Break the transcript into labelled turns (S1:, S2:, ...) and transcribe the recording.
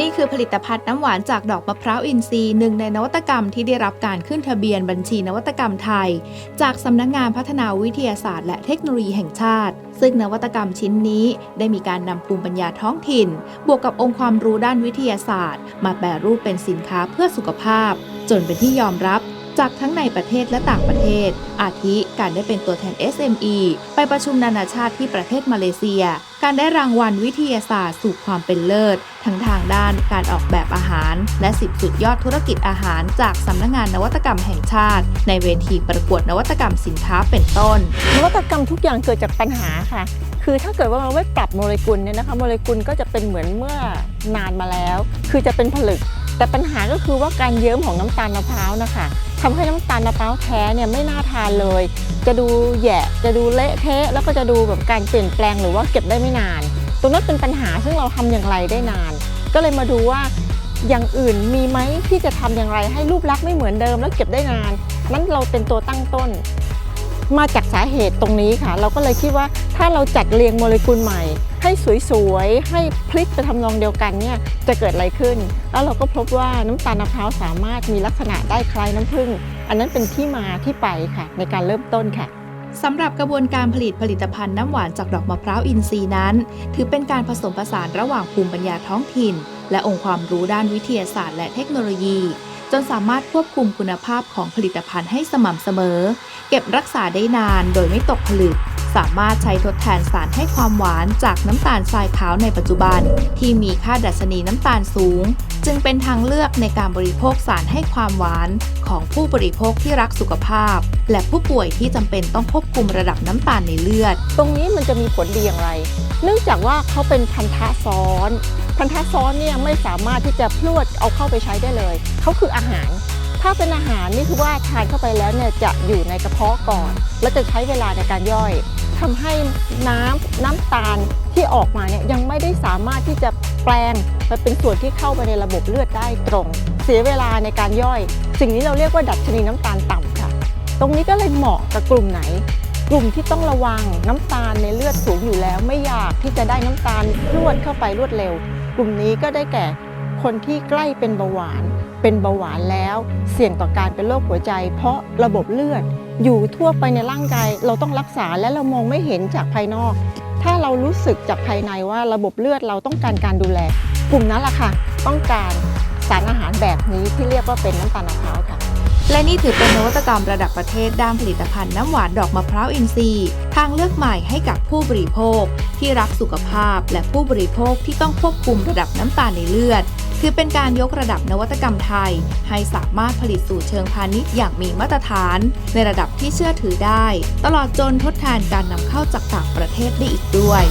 S1: นี่คือผลิตภัณฑ์น้ำหวานจากดอกมะพร้าวอินทรีย์หนึ่งในนวัตกรรมที่ได้รับการขึ้นทะเบียนบัญชีนวัตกรรมไทย จากสำนักงงานพัฒนาวิทยาศาสตร์ และเทคโนโลยีแห่งชาติ ซึ่งนวัตกรรมชิ้นนี้ได้มีการนำภูมิปัญญาท้องถิ่น บวกกับองค์ความรู้ด้านวิทยาศาสตร์ มาแปรรูปเป็นสินค้าเพื่อสุขภาพ จนเป็นที่ยอมรับ จากทั้งในประเทศและต่างประเทศ อาทิการได้เป็นตัวแทน SME ไปประชุมนานาชาติที่ประเทศมาเลเซีย การได้รางวัลวิทยาศาสตร์สู่ความเป็นเลิศ ทั้งทางด้านการออกแบบอาหาร และ10สุดยอดธุรกิจอาหาร จากสำนักงงานนวัตกรรมแห่งชาติ ในเวทีประกวดนวัตกรรมสินค้าเป็นต้น
S2: นวัตกรรมทุกอย่างเกิดจากปัญหาค่ะ คือถ้าเกิดว่าเราไม่ปรับโมเลกุลเนี่ยนะคะโมเลกุลก็จะเป็นเหมือนเมื่อนานมาแล้ว คือจะเป็นผลึก แต่ปัญหาก็คือว่าการเยิ้มของน้ำตาลมะพร้าวนะคะทำให้น้ำตาลมะพร้าวแท้เนี่ยไม่น่าทานเลย จะดูแยะจะดูเละเทะแล้วก็จะดูแบบการเปลี่ยนแปลงหรือว่าเก็บได้ไม่นาน ตรงนั้นเป็นปัญหาซึ่งเราทำอย่างไรได้นาน ก็เลยมาดูว่าอย่างอื่นมีไหมที่จะทำอย่างไรให้รูปลักษณ์ไม่เหมือนเดิมแล้วเก็บได้นานนั้นเราเป็นตัวตั้งต้น มาจากสาเหตุตรงนี้ค่ะ เราก็เลยคิดว่าถ้าเราจัดเรียงโมเลกุลใหม่ ให้สวยๆ ให้พลิกไปทำนองเดียวกันเนี่ยจะเกิดอะไรขึ้น แล้วเราก็พบว่าน้ำตาลมะพร้าวสามารถมีลักษณะได้คล้ายน้ำผึ้งอันนั้นเป็นที่มาที่ไปค่ะ ในการเริ่มต้นค่ะ
S1: สำหรับกระบวนการผลิตผลิตภัณฑ์น้ำหวานจากดอกมะพร้าวอินทรีย์นั้น ถือเป็นการผสมผสานระหว่างภูมิปัญญาท้องถิ่น และองค์ความรู้ด้านวิทยาศาสตร์และเทคโนโลยี จนสามารถควบคุมคุณภาพของผลิตภัณฑ์ให้สม่ำเสมอ เก็บรักษาได้นานโดยไม่ตกผลึก สามารถใช้ทดแทนสารให้ความหวานจากน้ำตาลทรายขาวในปัจจุบัน ที่มีค่าดัชนีน้ำตาลสูง จึงเป็นทางเลือกในการบริโภคสารให้ความหวานของผู้บริโภคที่รักสุขภาพ และผู้ป่วยที่จำเป็นต้องควบคุมระดับน้ำตาลในเลือด
S2: ตรงนี้มันจะมีผลดีอย่างไร เนื่องจากว่าเขาเป็นพันธะซ้อน พันธะซ้อนเนี่ยไม่สามารถที่จะพลวดเอาเข้าไปใช้ได้เลย เขาคืออาหาร ถ้าเป็นอาหารนี่คือว่าทานเข้าไปแล้วเนี่ยจะอยู่ในกระเพาะก่อน แล้วจะใช้เวลาในการย่อยทำให้น้ำน้ำตาลที่ออกมาเนี่ยยังไม่ได้สามารถที่จะแปลงไปเป็นส่วนที่เข้าไปในระบบเลือดได้ตรง เสียเวลาในการย่อย สิ่งนี้เราเรียกว่าดัชนีน้ำตาลต่ำค่ะ ตรงนี้ก็เลยเหมาะกับกลุ่มไหน กลุ่มที่ต้องระวังน้ำตาลในเลือดสูงอยู่แล้ว ไม่อยากที่จะได้น้ำตาลรวดเข้าไปรวดเร็ว กลุ่มนี้ก็ได้แก่ คนที่ใกล้เป็นเบาหวาน เป็นเบาหวานแล้ว เสี่ยงต่อการเป็นโรคหัวใจ เพราะระบบเลือด อยู่ทั่วไปในร่างกายเราต้องรักษาและเรามองไม่เห็นจากภายนอก ถ้าเรารู้สึกจากภายในว่าระบบเลือดเราต้องการการดูแล กลุ่มนั้นแหละค่ะ ต้องการสารอาหารแบบนี้ที่เรียกว่าเป็นน้ำตาลมะพร้าวค่ะ
S1: และนี่ถือเป็นนวัตกรรมระดับประเทศด้านผลิตภัณฑ์น้ำหวานดอกมะพร้าวอินทรีย์ทางเลือกใหม่ให้กับผู้บริโภค ที่รักสุขภาพและผู้บริโภคที่ต้องควบคุมระดับน้ำตาลในเลือด ถือเป็นการยกระดับนวัตกรรมไทย ให้สามารถผลิตสู่เชิงพาณิชย์อย่างมีมาตรฐาน ในระดับที่เชื่อถือได้ ตลอดจนทดแทนการนำเข้าจากต่างประเทศได้อีกด้วย